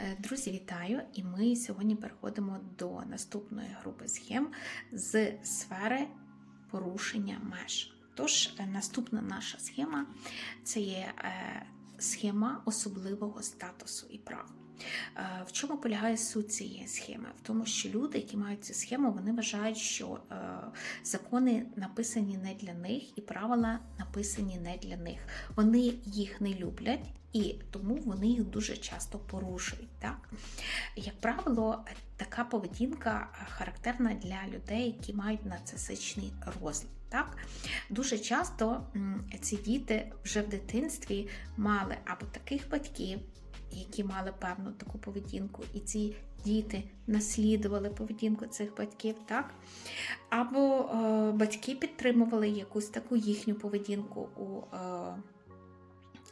Е, Друзі, вітаю! І ми сьогодні переходимо до наступної групи схем з сфери порушення меж. Тож, е, наступна наша схема це є е, схема особливого статусу і прав. В чому полягає суть цієї схеми? В тому, що люди, які мають цю схему, вони вважають, що закони написані не для них, і правила написані не для них. Вони їх не люблять, і тому вони їх дуже часто порушують. Так? Як правило, така поведінка е, характерна для людей, які мають нарцисичний розлад. Так? Дуже часто ці діти вже в дитинстві мали або таких батьків, які мали певну таку поведінку, і ці діти наслідували поведінку цих батьків, так? Або е, батьки підтримували якусь таку їхню поведінку у е,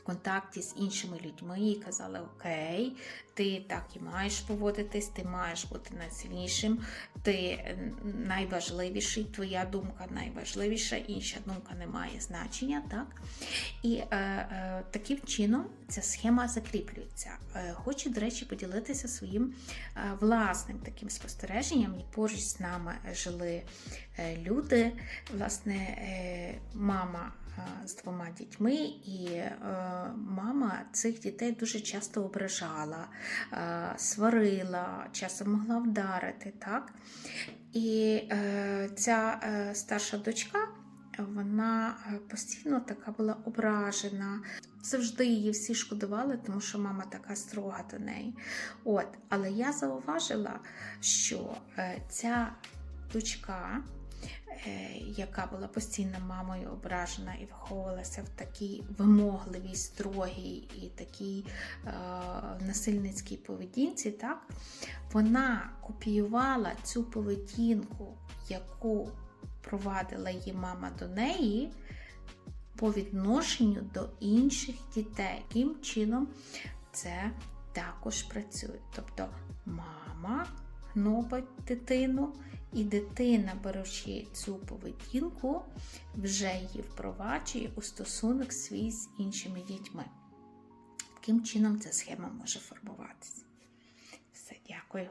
контакті з іншими людьми і казали: Окей, ти так і маєш поводитись, ти маєш бути найсильнішим, ти найважливіший, твоя думка найважливіша, інша думка не має значення. так? І е, е, таким чином ця схема закріплюється. Е, хочу, до речі, поділитися своїм е, власним таким спостереженням. Поруч з нами жили е, люди, власне, е, мама з двома дітьми, і е, мама цих дітей дуже часто ображала, е, сварила, часом могла вдарити. так? І е, ця е, старша дочка вона е, постійно така була ображена. Завжди її всі шкодували, тому що мама така строга до неї. От, але я зауважила, що е, ця дочка, е, яка була постійно мамою ображена і виховувалася в такій вимогливій, строгій і такій е, насильницькій поведінці, так, вона копіювала цю поведінку, яку провадила її мама до неї по відношенню до інших дітей. Яким чином це також працює? Тобто мама гнобить дитину, і дитина, беручи цю поведінку, вже її впроваджує у стосунок свій з іншими дітьми. Таким чином ця схема може формуватися. Все, дякую.